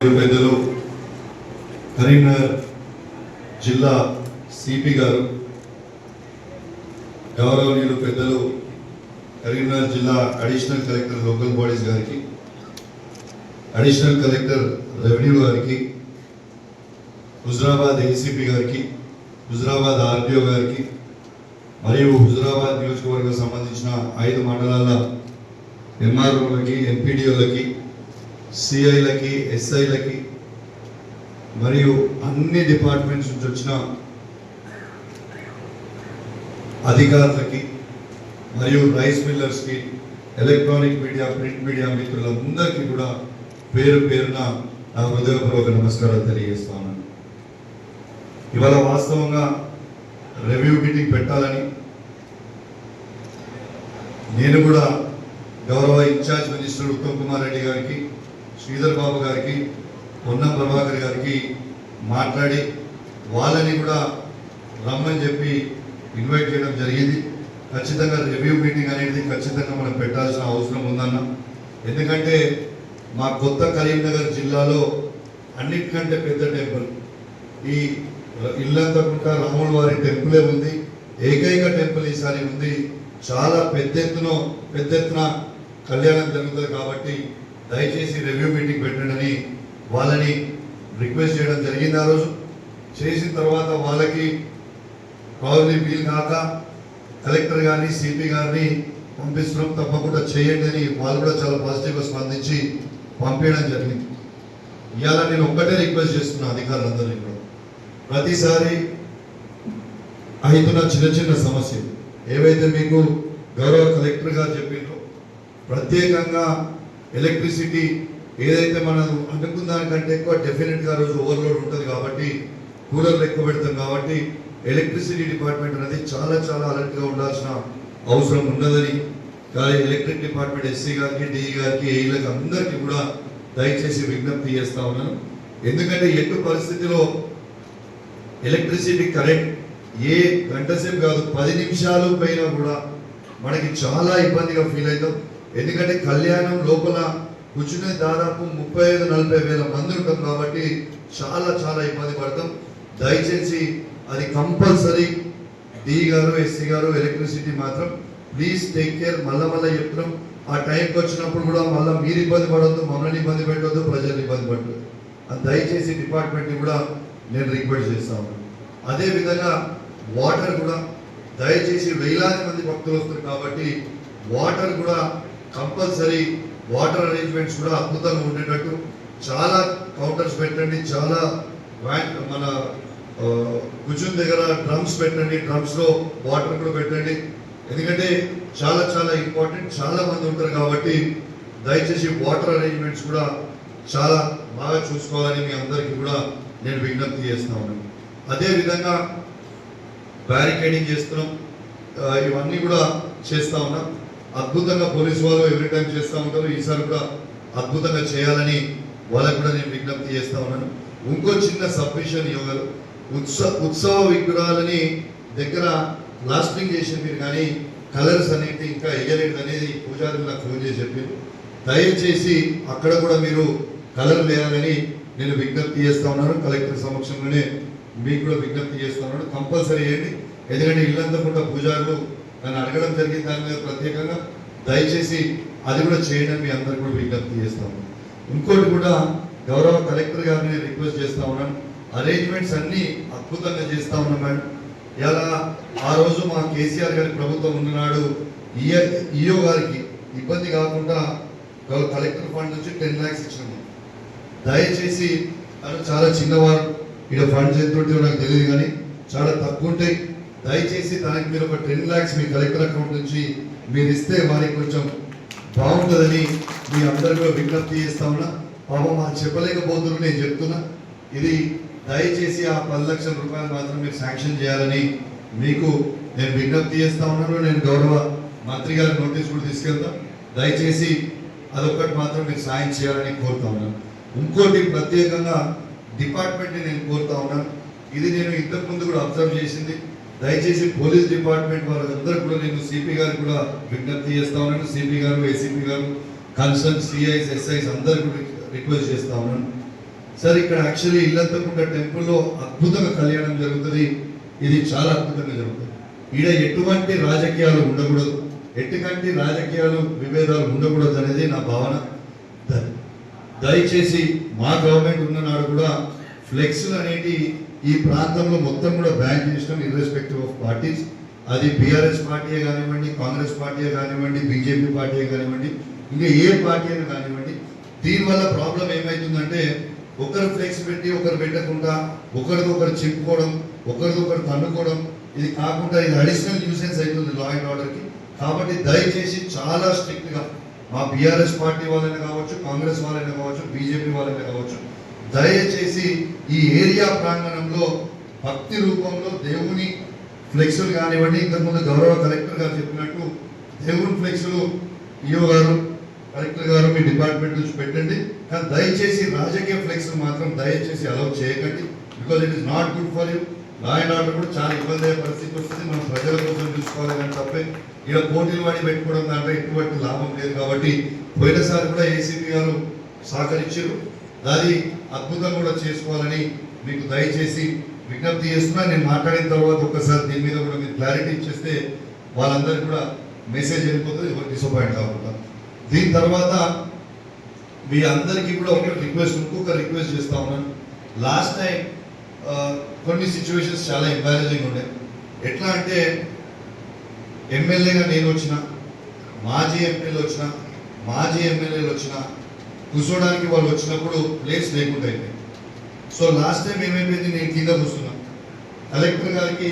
పెద్దలు కరీంనగర్ జిల్లా సిపి గారు గౌరవనీయులు పెద్దలు కరీంనగర్ జిల్లా అడిషనల్ కలెక్టర్ లోకల్ బాడీస్ గారికి అడిషనల్ కలెక్టర్ రెవెన్యూ గారికి హుజరాబాద్ ఏసీపీ గారికి హుజరాబాద్ ఆర్డీఓ గారికి మరియు హుజరాబాద్ నియోజకవర్గం సంబంధించిన ఐదు మండలాల ఎంఆర్ఓలకి ఎంపీడీఓలకి సిఐలకి ఎస్ఐలకి మరియు అన్ని డిపార్ట్మెంట్స్ నుంచి వచ్చిన అధికారులకి మరియు రైస్ మిల్లర్స్కి ఎలక్ట్రానిక్ మీడియా ప్రింట్ మీడియా మిత్రులందరికీ కూడా పేరు పేరున నా హృదయపూర్వక నమస్కారాలు తెలియజేస్తాను ఇవాళ వాస్తవంగా రివ్యూ మీటింగ్ పెట్టాలని నేను కూడా గౌరవ ఇన్ఛార్జ్ మినిస్టర్ ఉత్తమ్ కుమార్ రెడ్డి గారికి శ్రీధర్ బాబు గారికి పొన్న ప్రభాకర్ గారికి మాట్లాడి వాళ్ళని కూడా రమ్మని చెప్పి ఇన్వైట్ చేయడం జరిగింది. ఖచ్చితంగా రివ్యూ మీటింగ్ అనేది ఖచ్చితంగా మనం పెట్టాల్సిన అవసరం ఉందన్న. ఎందుకంటే మా కొత్త కరీంనగర్ జిల్లాలో అన్నిటికంటే పెద్ద టెంపుల్. ఈ ఇల్లంతకుంట రాముల వారి టెంపులే ఉంది. ఏకైక టెంపుల్ ఈసారి ఉంది. చాలా పెద్ద ఎత్తున పెద్ద ఎత్తున కళ్యాణం జరుగుతుంది కాబట్టి దయచేసి రివ్యూ మీటింగ్ పెట్టండి వాళ్ళని రిక్వెస్ట్ చేయడం జరిగింది ఆ రోజు. చేసిన తర్వాత వాళ్ళకి ప్రాబ్లీ వీలు కాక కలెక్టర్ గారిని సిపి గారిని పంపిస్తున్నాం. తప్పకుండా చేయండి అని వాళ్ళు కూడా చాలా పాజిటివ్గా స్పందించి పంపించడం జరిగింది. ఇవాళ నేను ఒక్కటే రిక్వెస్ట్ చేస్తున్నా అధికారులందరినీ కూడా. ప్రతిసారి అవుతున్న చిన్న చిన్న సమస్యలు ఏవైతే మీకు గౌరవ కలెక్టర్ గారు చెప్పిండ్రో ప్రత్యేకంగా ఎలక్ట్రిసిటీ ఏదైతే మనం అనుకున్న దానికంటే ఎక్కువ డెఫినెట్గా రోజు ఓవర్లోడ్ ఉంటుంది కాబట్టి కూలర్లు ఎక్కువ పెడతాం కాబట్టి ఎలక్ట్రిసిటీ డిపార్ట్మెంట్ అనేది చాలా చాలా అలర్ట్గా ఉండాల్సిన అవసరం ఉన్నదని కానీ ఎలక్ట్రిక్ డిపార్ట్మెంట్ ఎస్సీ గారికి డిఈ గారికి ఏఈలకు అందరికీ కూడా దయచేసి విజ్ఞప్తి చేస్తా ఉన్నాను. ఎందుకంటే ఎటు పరిస్థితిలో ఎలక్ట్రిసిటీ కరెంట్ ఏ గంట సేపు కాదు పది నిమిషాలు పైన కూడా మనకి చాలా ఇబ్బందిగా ఫీల్ అవుతాం. ఎందుకంటే కళ్యాణం లోపల కూర్చునే దాదాపు ముప్పై ఐదు నలభై వేల మంది ఉంటాం కాబట్టి చాలా చాలా ఇబ్బంది పడతాం. దయచేసి అది కంపల్సరీ డి గారు ఎస్సీ గారు ఎలక్ట్రిసిటీ మాత్రం ప్లీజ్ టేక్ కేర్. మళ్ళా మళ్ళీ చెప్తున్నాం. ఆ టైంకి వచ్చినప్పుడు కూడా మళ్ళీ మీరు ఇబ్బంది పడవద్దు మమ్మల్ని ఇబ్బంది పెట్టవద్దు ప్రజలు ఇబ్బంది పడద్దు. అది దయచేసి డిపార్ట్మెంట్ని కూడా నేను రిక్వెస్ట్ చేస్తాను అదేవిధంగా వాటర్ కూడా దయచేసి వేలాది మంది భక్తులు వస్తారు కాబట్టి వాటర్ కూడా కంపల్సరీ వాటర్ అరేంజ్మెంట్స్ కూడా అద్భుతంగా ఉండేటట్టు చాలా కౌంటర్స్ పెట్టండి చాలా మన కుచున్ దగ్గర డ్రమ్స్ పెట్టండి డ్రమ్స్లో వాటర్ కూడా పెట్టండి. ఎందుకంటే చాలా చాలా ఇంపార్టెంట్ చాలా మంది ఉంటారు కాబట్టి దయచేసి వాటర్ అరేంజ్మెంట్స్ కూడా చాలా బాగా చూసుకోవాలని మీ అందరికీ కూడా నేను విజ్ఞప్తి చేస్తా ఉన్నాను. అదేవిధంగా బ్యారికేడింగ్ చేస్తున్నాం. ఇవన్నీ కూడా చేస్తూ ఉన్నాం. అద్భుతంగా పోలీసు వాళ్ళు ఎవ్రీ టైం చేస్తూ ఉంటారు. ఈసారి కూడా అద్భుతంగా చేయాలని వాళ్ళకు కూడా నేను విజ్ఞప్తి చేస్తా ఉన్నాను. ఇంకో చిన్న సబ్మిషన్ యోగాలు ఉత్సవ ఉత్సవ విగ్రహాలని దగ్గర ప్లాస్టింగ్ చేసిన మీరు కానీ కలర్స్ అనేది ఇంకా వేయలేదు అనేది పూజారులు నాకు ఫోన్ చేసి చెప్పారు. దయచేసి అక్కడ కూడా మీరు కలర్ వేయాలని నేను విజ్ఞప్తి చేస్తా ఉన్నాను. కలెక్టర్ సమక్షంలోనే మీకు కూడా విజ్ఞప్తి చేస్తా ఉన్నాను. కంపల్సరీ చేయండి ఎందుకంటే కూడా పూజారులు నన్ను అడగడం జరిగింది దాని మీద ప్రత్యేకంగా దయచేసి అది కూడా చేయడం మీ అందరు కూడా విజ్ఞప్తి చేస్తాము ఇంకోటి కూడా గౌరవ కలెక్టర్ గారిని రిక్వెస్ట్ చేస్తా ఉన్నాను. అరేంజ్మెంట్స్ అన్ని అద్భుతంగా చేస్తా ఉన్నాం మేడం. ఇలా ఆ రోజు మా కేసీఆర్ గారి ప్రభుత్వం ఉన్ననాడు ఈఓ గారికి ఇబ్బంది కాకుండా కలెక్టర్ ఫండ్ నుంచి టెన్ ల్యాక్స్ ఇచ్చినాము దయచేసి తను చాలా చిన్నవారు ఇక్కడ ఫండ్స్ ఎంత ఉంటే నాకు తెలియదు కానీ చాలా తక్కువ ఉంటాయి. దయచేసి దానికి మీరు ఒక టెన్ ల్యాక్స్ మీ కలెక్టర్ అకౌంట్ నుంచి మీరు ఇస్తే వారికి కొంచెం బాగుంటుందని మీ అందరికీ విజ్ఞప్తి చేస్తా ఉన్నా. పాపం మాకు చెప్పలేకపోతున్నారు నేను చెప్తున్నా. ఇది దయచేసి ఆ పది లక్షల రూపాయలు మాత్రం మీరు శాంక్షన్ చేయాలని మీకు నేను విజ్ఞప్తి చేస్తా ఉన్నాను. నేను గౌరవ మంత్రి గారి నోటీస్ కూడా తీసుకెళ్తా. దయచేసి అదొక్కటి మాత్రం మీరు సాయం చేయాలని కోరుతా ఉన్నాను. ఇంకోటి ప్రత్యేకంగా డిపార్ట్మెంట్ని నేను కోరుతా ఉన్నాను. ఇది నేను ఇంతకు ముందు కూడా అబ్జర్వ్ చేసింది. దయచేసి పోలీస్ డిపార్ట్మెంట్ వారందరూ కూడా నేను సిపి గారు కూడా విజ్ఞప్తి చేస్తా ఉన్నాను. సిపి గారు ఏసీపీ గారు కన్సర్న్ సిఐస్ ఎస్ఐస్ అందరు కూడా రిక్వెస్ట్ చేస్తా ఉన్నాను. సార్ ఇక్కడ యాక్చువల్లీ ఇల్లంతకుండా టెంపుల్లో అద్భుతంగా కళ్యాణం జరుగుతుంది. ఇది చాలా అద్భుతంగా జరుగుతుంది. ఈడ ఎటువంటి రాజకీయాలు ఉండకూడదు. ఎటువంటి రాజకీయాలు విభేదాలు ఉండకూడదు అనేది నా భావన. దయచేసి మా గవర్నమెంట్ ఉన్న నాడు కూడా ఫ్లెక్స్లు అనేటి ఈ ప్రాంతంలో మొత్తం కూడా బ్యాన్ చేసినాం ఇర్రెస్పెక్టివ్ ఆఫ్ పార్టీస్ అది బీఆర్ఎస్ పార్టీయే కానివ్వండి కాంగ్రెస్ పార్టీయే కానివ్వండి బీజేపీ పార్టీయే కానివ్వండి ఇంకా ఏ పార్టీ అయినా కానివ్వండి దీనివల్ల ప్రాబ్లం ఏమవుతుందంటే ఒకరు ఫ్లెక్స్ పెట్టి ఒకరు పెట్టకుండా ఒకరిదొకరు చెప్పుకోవడం ఒకరిదొకరు తన్నుకోవడం ఇది కాకుండా ఇది అడిషనల్ న్యూసెన్స్ అవుతుంది లా అండ్ ఆర్డర్కి కాబట్టి దయచేసి చాలా స్ట్రిక్ట్గా మా బీఆర్ఎస్ పార్టీ వాళ్ళైనా కావచ్చు కాంగ్రెస్ వాళ్ళైనా కావచ్చు బీజేపీ వాళ్ళైనా కావచ్చు దయచేసి ఈ ఏరియా ప్రాంగణంలో భక్తి రూపంలో దేవుని ఫ్లెక్సులు కానివ్వండి ఇంతకుముందు గౌరవ కలెక్టర్ గారు చెప్పినట్టు దేవుని ఫ్లెక్సులు ఈఓ గారు కలెక్టర్ గారు మీ డిపార్ట్మెంట్ నుంచి పెట్టండి. కానీ దయచేసి రాజకీయ ఫ్లెక్స్ మాత్రం దయచేసి అలౌ చేయకండి. Because it is not good for you law and order కూడా చాలా ఇబ్బంది అయ్యే పరిస్థితి వస్తుంది. మనం ప్రజల కోసం చూసుకోవాలి కానీ తప్పే. ఇలా పోటీలు వాడి పెట్టుకోవడం దాంట్లో ఎటువంటి లాభం లేదు కాబట్టి పోయినసారి కూడా ఏసీపీ గారు సహకరించారు. దాని అద్భుతం కూడా చేసుకోవాలని మీకు దయచేసి విజ్ఞప్తి చేస్తున్నా. నేను మాట్లాడిన తర్వాత ఒక్కసారి దీని మీద కూడా మీరు క్లారిటీ ఇచ్చేస్తే వాళ్ళందరికీ కూడా మెసేజ్ వెళ్ళిపోతుంది. ఎవరు డిసప్పాయింట్ కాకుండా. దీని తర్వాత మీ అందరికీ కూడా ఒక రిక్వెస్ట్ ఇంకొక రిక్వెస్ట్ చేస్తా ఉన్నాను. లాస్ట్ టైం కొన్ని సిచ్యువేషన్స్ చాలా ఎంబారేజింగ్ ఉండే. ఎట్లా అంటే ఎమ్మెల్యేగా నేను వచ్చిన మాజీ ఎంపీలు వచ్చిన మాజీ ఎమ్మెల్యేలు వచ్చిన కూర్చోడానికి వాళ్ళు వచ్చినప్పుడు ప్లేస్ లేకుండా అయిపోయింది సో లాస్ట్ టైం ఏమైపోయింది? నేను కింద కూర్చున్నాను కలెక్టర్ గారికి